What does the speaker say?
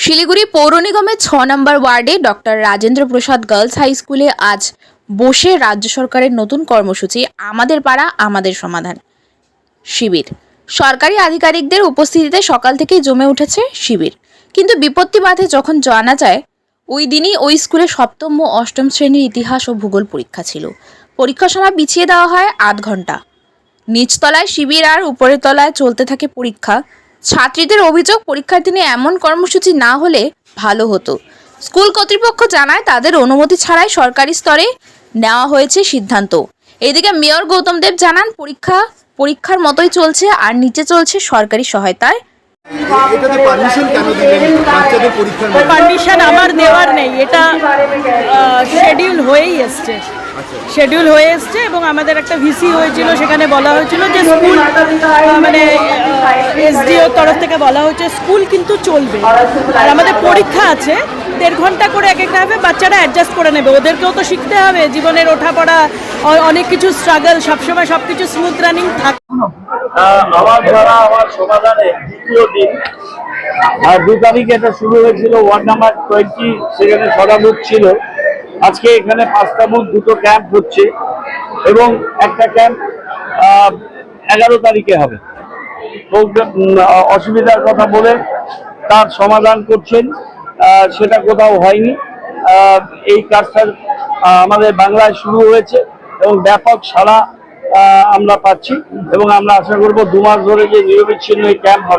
শিলিগুড়ি পৌর নিগমের ছ নম্বর ওয়ার্ডে doctor Rajendra Prasad girls high স্কুলে আজ বসে রাজ্য সরকারের নতুন কর্মসূচি, আমাদের পাড়া, আমাদের সমাধান শিবির। সরকারি আধিকারিকদের উপস্থিতিতে সকাল থেকেই জমে উঠেছে শিবির। কিন্তু বিপত্তি বাধে যখন জানা যায়, ওই দিনই ওই স্কুলে সপ্তম ও অষ্টম শ্রেণির ইতিহাস ও ভূগোল পরীক্ষা ছিল। পরীক্ষার সময় পিছিয়ে দেওয়া হয় আধ ঘণ্টা নিচতলায় শিবির আর উপরের তলায় চলতে থাকে পরীক্ষা। ছাত্রীদের অভিযোগ পরীক্ষার দিনে এমন কর্মসূচি না হলে ভালো হতো। স্কুল কর্তৃপক্ষ জানায় তাদের অনুমতি ছাড়াই সরকারি স্তরে নেওয়া হয়েছে সিদ্ধান্ত। এদিকে মেয়র গৌতম দেব জানান পরীক্ষা পরীক্ষার মতোই চলছে আর নিচে চলছে সরকারি সহায়তায় পারমিশন আমার দেওয়ার নেই। এটা শেডিউল হয়েই এসছে। শেডিউল হয়ে এসছে এবং আমাদের একটা ভিসি হয়েছিল, সেখানে বলা হয়েছিল যে স্কুল মানে এসডিও তরফ থেকে বলা হয়েছে স্কুল কিন্তু চলবে। আর আমাদের পরীক্ষা আছে, দেড় ঘণ্টা করে এক একটা হবে, বাচ্চারা অ্যাডজাস্ট করে নেবে। ওদেরকেও তো শিখতে হবে, জীবনের ওঠাপড়া, অ- অনেক কিছু স্ট্রাগল সবসময় সব কিছু স্মুথ রানিং থাকে আর দু তারিখে এটা শুরু হয়েছিল, ওয়ার্ড নাম্বার টোয়েন্টি সেখানে সদাবুক ছিল। আজকে এখানে পাঁচটা বুথ, দুটো ক্যাম্প হচ্ছে এবং একটা ক্যাম্প এগারো তারিখে হবে। অসুবিধার কথা বলে তার সমাধান করছেন সেটা কোথাও হয়নি। এই কাজটা আমাদের বাংলায় শুরু হয়েছে এবং ব্যাপক সাড়া আমরা পাচ্ছি এবং আমরা আশা করব দু মাস ধরে যে নিরবিচ্ছিন্ন এই ক্যাম্প হবে।